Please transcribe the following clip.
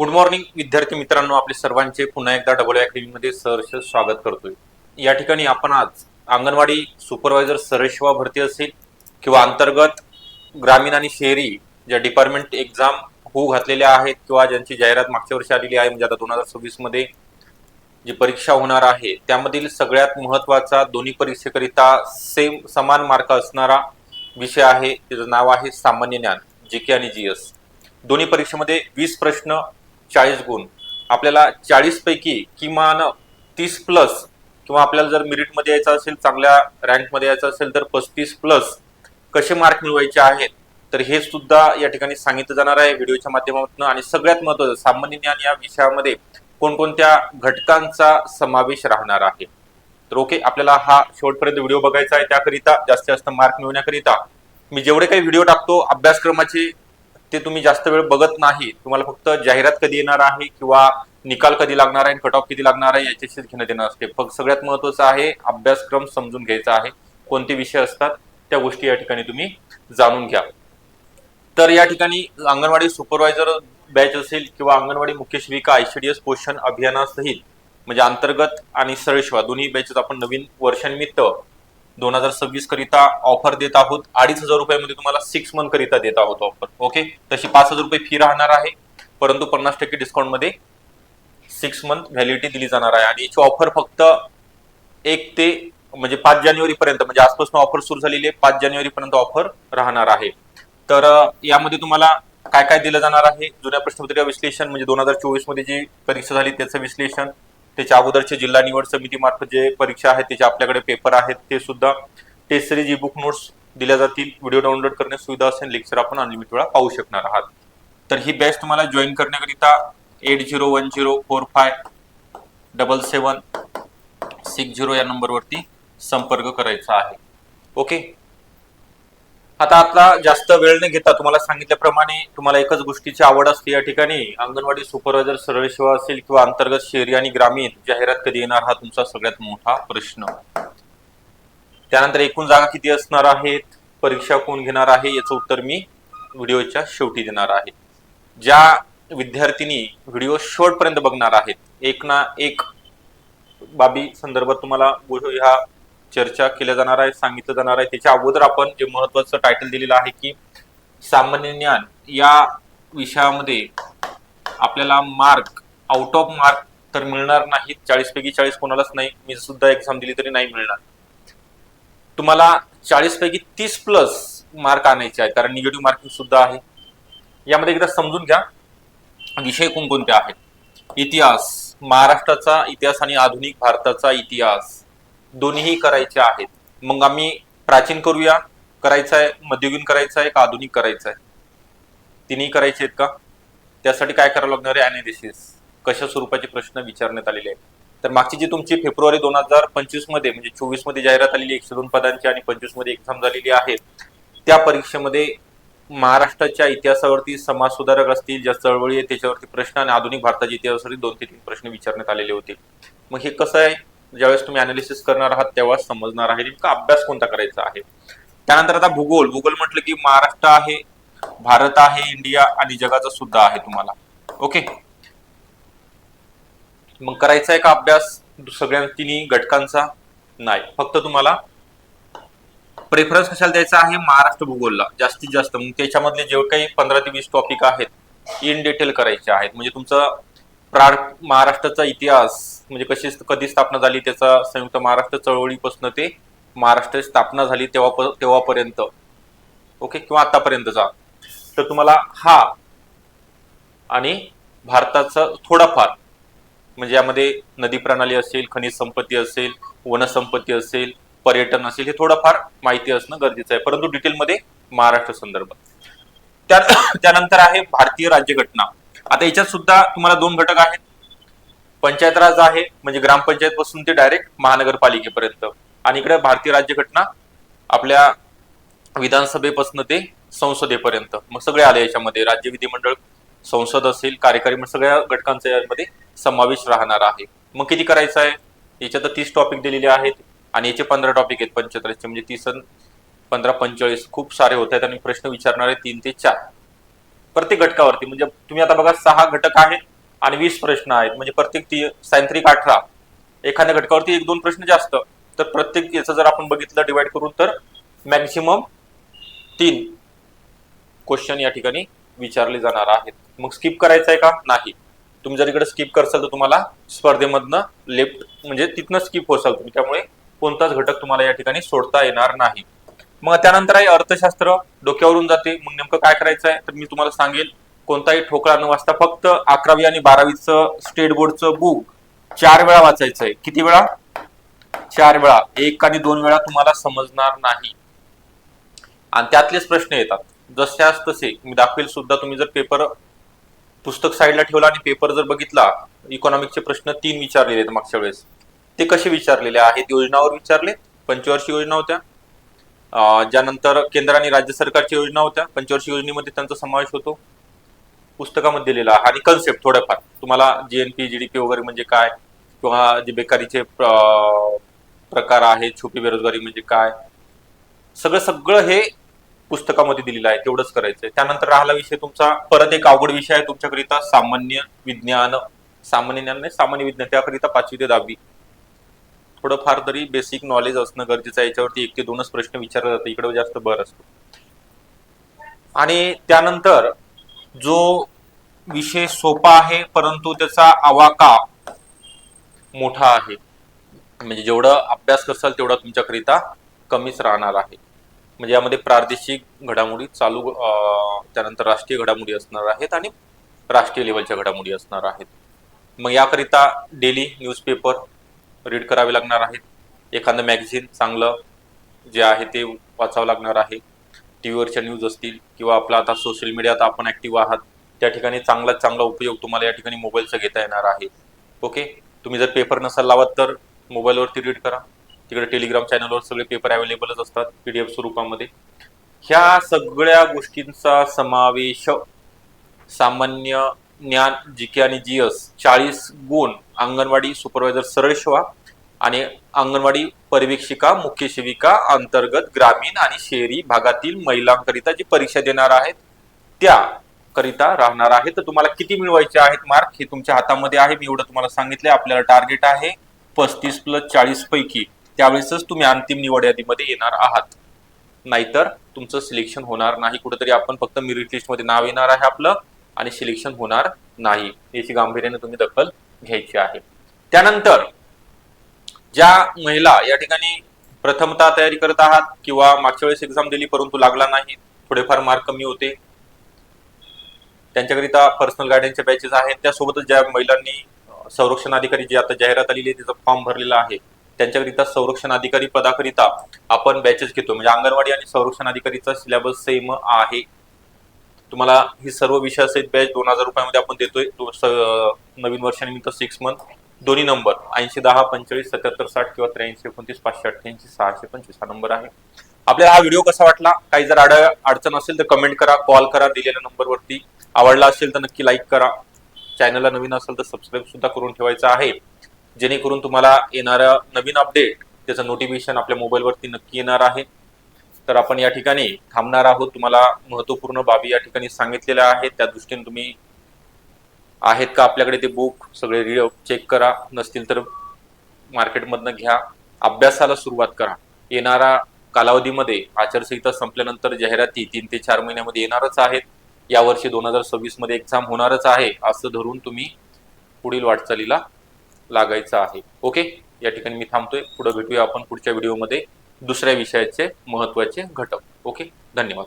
Good morning विद्यार्थी मित्रांनो. आपले सर्वांचे पुन्हा एकदा डबल अकॅडमीमध्ये सहर्ष स्वागत करतोय. या ठिकाणी आपण आज अंगणवाडी सुपरवायझर सरसेवा भरती असेल किंवा अंतर्गत ग्रामीण आणि शहरी ज्या डिपार्टमेंट एक्झाम होऊ घातलेल्या आहेत किंवा ज्यांची जाहिरात मागच्या वर्षी आलेली आहे म्हणजे आता दोन हजार सव्वीसमध्ये जी परीक्षा होणार आहे त्यामधील सगळ्यात महत्त्वाचा दोन्ही परीक्षेकरिता सेम समान मार्क असणारा विषय आहे. त्याचं नाव आहे सामान्य ज्ञान जी के आणि जी एस दोन्ही परीक्षेमध्ये वीस प्रश्न चाळीस गुण. आपल्याला चाळीस पैकी किमान तीस प्लस किंवा आपल्याला जर मेरिटमध्ये यायचं असेल चांगल्या रँकमध्ये यायचं असेल तर पस्तीस प्लस कसे मार्क मिळवायचे आहेत? तर हे सुद्धा या ठिकाणी सांगितलं जाणार आहे व्हिडिओच्या माध्यमातून. आणि सगळ्यात महत्वाचं सामान्य ज्ञान या विषयामध्ये कोणकोणत्या घटकांचा समावेश राहणार आहे? तर ओके आपल्याला हा शेवटपर्यंत व्हिडिओ बघायचा आहे. त्याकरिता जास्तीत जास्त मार्क मिळवण्याकरिता मी जेवढे काही व्हिडिओ टाकतो अभ्यासक्रमाचे ते तुम्ही जास्त वेळ बघत नाही. तुम्हाला फक्त जाहिरात कधी येणार आहे किंवा निकाल कधी लागणार आहे कट ऑफ किती लागणार आहे याच्याशीच घेणं देणं असते. फक्त सगळ्यात महत्वाचं आहे अभ्यासक्रम समजून घ्यायचा आहे. कोणते विषय असतात त्या गोष्टी या ठिकाणी तुम्ही जाणून घ्या. तर या ठिकाणी अंगणवाडी सुपरवायझर बॅच असेल किंवा अंगणवाडी मुख्य शिविका आयसीडीएस पोषण अभियानासहित म्हणजे अंतर्गत आणि सरसेवा दोन्ही बॅचेस आपण नवीन वर्षानिमित्त दोन हजार सव्वीस करिता ऑफर देत आहोत. अडीच हजार रुपयामध्ये तुम्हाला सिक्स मंथ करिता देत आहोत ऑफर ओके तशी पाच हजार रुपये फी राहणार आहे. परंतु पन्नास टक्के डिस्काउंटमध्ये सिक्स मंथ व्हॅलिडिटी दिली जाणार आहे. आणि याची ऑफर फक्त एक ते म्हणजे पाच जानेवारी पर्यंत म्हणजे आजपासून ऑफर सुरू झालेली आहे. पाच जानेवारी पर्यंत ऑफर राहणार आहे. तर यामध्ये तुम्हाला काय काय दिलं जाणार आहे? जुन्या प्रश्नपत्रिका विश्लेषण म्हणजे दोन हजार चोवीसमध्ये जी परीक्षा झाली त्याचं विश्लेषण त्याच्या अगोदरचे जिल्हा निवड समितीमार्फत जे परीक्षा आहेत त्याचे आपल्याकडे पेपर आहेत ते सुद्धा test series E book notes दिल्या जातील. व्हिडिओ डाउनलोड करण्यास सुविधा असेल लेक्चर आपण अनलिमिटेड वेळा पाहू शकणार आहात. तर ही बॅच तुम्हाला जॉईन करण्याकरिता eight zero one zero four five double seven six zero या नंबरवरती संपर्क करायचा आहे. ओके आता आता जास्त वेळ न घेता तुम्हाला सांगितल्याप्रमाणे तुम्हाला एकच गोष्टीची आवड असते या ठिकाणी. अंगणवाडी सुपरवायझर सरळ सेवा असेल किंवा अंतर्गत शहरी आणि ग्रामीण जाहिरात कधी येणार हा तुमचा सगळ्यात मोठा प्रश्न. त्यानंतर एकूण जागा किती असणार आहेत? परीक्षा कोण घेणार आहे? याचं उत्तर मी व्हिडिओच्या शेवटी देणार आहे. ज्या विद्यार्थिनी व्हिडिओ शेवटपर्यंत बघणार आहेत एक ना एक बाबी संदर्भात तुम्हाला ह्या चर्चा केल्या जाणार आहे सांगितलं जाणार आहे. त्याच्या अगोदर आपण जे महत्वाचं टायटल दिलेलं आहे की सामान्य ज्ञान या विषयामध्ये आपल्याला मार्क आउट ऑफ मार्क तर मिळणार नाहीत चाळीस पैकी चाळीस कोणालाच नाही. मी सुद्धा एक्झाम दिली तरी नाही मिळणार. तुम्हाला चाळीस पैकी तीस प्लस मार्क आणायचे आहेत. कारण निगेटिव्ह मार्किंग सुद्धा आहे. यामध्ये एकदा समजून घ्या. विषय कोणकोणते आहेत? इतिहास महाराष्ट्राचा इतिहास आणि आधुनिक भारताचा इतिहास. दोन्हीही करायचे आहेत. मग आम्ही प्राचीन करूया करायचं आहे मध्ययुगीन करायचं आहे का आधुनिक करायचं आहे तिन्ही करायचे आहेत का? त्यासाठी काय करावं लागणार आहे? अनालिसिस कशा स्वरूपाचे प्रश्न विचारण्यात आलेले आहेत? तर मागची जी तुमची फेब्रुवारी दोन हजार पंचवीसमध्ये म्हणजे चोवीसमध्ये जाहिरात आलेली एकशे दोन पदांची आणि पंचवीसमध्ये एक्झाम झालेली आहे त्या परीक्षेमध्ये महाराष्ट्राच्या इतिहासावरती समाज सुधारक असतील ज्या चळवळी आहे त्याच्यावरती प्रश्न आणि आधुनिक भारताच्या इतिहासावरती दोन ते तीन प्रश्न विचारण्यात आलेले होते. मग हे कसं आहे? ज्यावेळेस तुम्ही अनालिसिस करणार आहात तेव्हा समजणार आहे नेमका अभ्यास कोणता करायचा आहे. त्यानंतर आता भूगोल भूगोल म्हटलं की महाराष्ट्र आहे भारत आहे इंडिया आणि जगाचा सुद्धा आहे तुम्हाला. ओके मग करायचा आहे का अभ्यास? सगळ्या तिन्ही घटकांचा नाही. फक्त तुम्हाला प्रेफरन्स कशाला द्यायचा आहे? महाराष्ट्र भूगोलला. जास्तीत जास्त. मग त्याच्यामधले जे काही पंधरा ते वीस टॉपिक आहेत इन डिटेल करायचे आहेत. म्हणजे तुमचं प्रा महाराष्ट्राचा इतिहास म्हणजे कशी कधी स्थापना झाली त्याचा संयुक्त महाराष्ट्र चळवळीपासून ते महाराष्ट्र स्थापना झाली तेव्हा तेव्हापर्यंत. ओके? किंवा आतापर्यंतचा. तर तुम्हाला हा आणि भारताचा थोडाफार म्हणजे यामध्ये नदी प्रणाली असेल खनिज संपत्ती असेल वनसंपत्ती असेल पर्यटन असेल हे थोडंफार माहिती असणं गरजेचं आहे. परंतु डिटेलमध्ये महाराष्ट्र संदर्भ त्यानंतर आहे भारतीय राज्यघटना. आता याच्यात सुद्धा तुम्हाला दोन घटक आहेत. पंचायत राज आहे म्हणजे ग्रामपंचायत पासून ते डायरेक्ट महानगरपालिकेपर्यंत. आणि इकडे भारतीय राज्यघटना आपल्या विधानसभेपासून ते संसदेपर्यंत. मग सगळे आले याच्यामध्ये. राज्य विधिमंडळ संसद असेल कार्यकारी सगळ्या घटकांचा यामध्ये समावेश राहणार आहे. मग किती करायचं आहे? याच्यात तीस टॉपिक दिलेले आहेत आणि याचे पंधरा टॉपिक आहेत पंचेचाळीसचे म्हणजे तीस पंधरा पंचेचाळीस. खूप सारे होत आहेत आणि प्रश्न विचारणारे तीन ते चार. प्रत्येक घटकावरती. म्हणजे तुम्ही आता बघा सहा घटक आहेत. आणि वीस प्रश्न आहेत. म्हणजे प्रत्येक ती सायंत्रिक अठरा. एखाद्या घटकावरती एक दोन प्रश्न जास्त तर प्रत्येक याचं जर आपण बघितलं डिवाइड करून तर मॅक्झिमम तीन क्वेश्चन या ठिकाणी विचारले जाणार आहेत. मग स्किप करायचं आहे का? नाही. तुम्ही जर इकडे स्किप करसाल तर तुम्हाला स्पर्धेमधनं लेफ्ट म्हणजे तिथनं स्किप होसाल तुम्ही. त्यामुळे कोणताच घटक तुम्हाला या ठिकाणी सोडता येणार नाही. मग त्यानंतर आहे अर्थशास्त्र. डोक्यावरून जाते. मग नेमकं काय करायचं आहे तर मी तुम्हाला सांगेल. कोणताही ठोकळा न वाचता फक्त अकरावी आणि बारावीचं स्टेट बोर्डचं बुक चार वेळा वाचायचं आहे किती वेळा? चार वेळा. एक आणि दोन वेळा तुम्हाला समजणार नाही. आणि त्यातलेच प्रश्न येतात. जशास तसे. मी दाखवेल सुद्धा तुम्ही जर पेपर पुस्तक साईडला ठेवला आणि पेपर जर बघितला इकॉनॉमिकचे प्रश्न तीन विचारलेले आहेत मागच्या वेळेस. ते कसे विचारलेले आहेत? योजनावर विचारले. पंचवर्षीय योजना होत्या. ज्यानंतर केंद्र आणि राज्य सरकारच्या योजना होत्या. पंचवर्षीय योजनेमध्ये त्यांचा समावेश होतो. पुस्तकामध्ये दिलेला आहे. आणि कन्सेप्ट थोडंफार. तुम्हाला जीएनपी जीडीपी वगैरे म्हणजे काय? किंवा जे बेकारीचे प्रकार आहेत छुपी बेरोजगारी म्हणजे काय? सगळं सगळं हे पुस्तकामध्ये दिलेलं आहे. तेवढंच करायचंय. त्यानंतर राहिला विषय तुमचा. परत एक अवघड विषय आहे तुमच्याकरिता. सामान्य विज्ञान सामान्य ज्ञान नाही सामान्य विज्ञान. त्याकरिता पाचवी ते दहावी. थोडंफार तरी बेसिक नॉलेज असणं गरजेचं आहे. याच्यावरती एक ते दोनच प्रश्न विचारले जातात. इकडे जास्त भर असतो. आणि त्यानंतर जो विषय सोपा आहे परंतु त्याचा आवाका मोठा आहे. म्हणजे जेवढं अभ्यास करसाल तेवढा तुमच्याकरिता कमीच राहणार आहे. म्हणजे यामध्ये प्रादेशिक घडामोडी चालू त्यानंतर राष्ट्रीय घडामोडी असणार आहेत आणि राष्ट्रीय लेवलच्या घडामोडी असणार आहेत. मग याकरिता डेली न्यूजपेपर रीड करावे लागणार आहेत. एखादं मॅगझिन चांगलं जे आहे ते वाचावं लागणार आहे. टी व्हीवरच्या न्यूज असतील किंवा आपला आता सोशल मीडियात आपण ऍक्टिव्ह आहात त्या ठिकाणी चांगला चांगला उपयोग तुम्हाला या ठिकाणी मोबाईलचा घेता येणार आहे. ओके तुम्ही जर पेपर नसाल लावत तर मोबाईलवरती रीड करा. तिकडे टेलिग्राम चॅनलवर सगळे पेपर अवेलेबलच असतात पीडीएफ स्वरूपामध्ये. ह्या सगळ्या गोष्टींचा समावेश सामान्य ज्ञान जी के आणि जी एस चाळीस गुण अंगणवाडी सुपरवायझर सरळ शिवा आणि अंगणवाडी पर्यवेक्षिका मुख्य सेविका अंतर्गत ग्रामीण आणि शहरी भागातील महिलांकरिता जी परीक्षा देणार आहेत त्या करिता राहणार आहे. तर तुम्हाला किती मिळवायचे आहेत मार्क हे तुमच्या हातामध्ये आहे. मी एवढं तुम्हाला सांगितले आपल्याला टार्गेट आहे पस्तीस प्लस चाळीस पैकी. त्यावेळेसच तुम्ही अंतिम निवड यादीमध्ये येणार आहात. नाहीतर तुमचं सिलेक्शन होणार नाही. कुठेतरी आपण फक्त मेरिट लिस्टमध्ये नाव येणार आहे आपलं आणि सिलेक्शन होणार नाही. याची गांभीर्याने तुम्ही दखल घ्यायची आहे. त्यानंतर ज्या महिला या ठिकाणी प्रथमतः तयारी करत आहात किंवा मागच्या वेळेस एक्झाम दिली परंतु लागला नाही थोडेफार मार्क कमी होते त्यांच्याकरिता पर्सनल गायडन्सच्या बॅचेस आहेत. त्यासोबतच ज्या महिलांनी संरक्षण अधिकारी जी आता जाहिरात आलेली आहे त्याचा फॉर्म भरलेला आहे त्यांच्याकरिता संरक्षण अधिकारी पदाकरिता आपण बॅचेस घेतो. म्हणजे अंगणवाडी आणि संरक्षण अधिकारीचा सिलेबस सेम आहे. तुम्हाला ही सर्व विषय असेल बॅच दोन हजार रुपयामध्ये आपण देतोय. तो स- नवीन वर्षानिमित्त सिक्स मंथ दोन्ही नंबर ऐंशी दहा पंचेचाळीस सत्याहत्तर साठ किंवा त्र्याऐंशी एकोणतीस पाचशे अठ्ठ्याऐंशी सहाशे पंचवीस हा नंबर आहे. आपल्याला हा व्हिडिओ कसा वाटला? काही जर अड अडचण असेल तर कमेंट करा कॉल करा दिलेल्या नंबरवरती आवडला असेल तर नक्की लाईक करा. चॅनलला नवीन असेल तर सबस्क्राईब सुद्धा करून ठेवायचं आहे. जेणेकरून तुम्हाला येणारं नवीन अपडेट त्याचं नोटिफिकेशन आपल्या मोबाईलवरती नक्की येणार आहे. तर आपण या ठिकाणी थांबणार आहोत. तुम्हाला महत्त्वपूर्ण बाबी या ठिकाणी सांगितलेल्या आहेत. त्या दृष्टीने तुम्ही आहेत का आपल्याकडे ते बुक सगळे चेक करा. नसतील तर मार्केटमधनं घ्या. अभ्यासाला सुरुवात करा. येणारा कालावधीमध्ये आचारसंहिता संपल्यानंतर जाहिराती तीन ते चार महिन्यामध्ये येणारच आहेत. यावर्षी दोन हजार सव्वीसमध्ये एक्झाम होणारच आहे असं धरून तुम्ही पुढील वाटचालीला लागायचं आहे. ओके? या ठिकाणी मी थांबतोय. पुढे भेटूया आपण पुढच्या व्हिडिओमध्ये दुसऱ्या विषयाचे महत्त्वाचे घटक. ओके? धन्यवाद.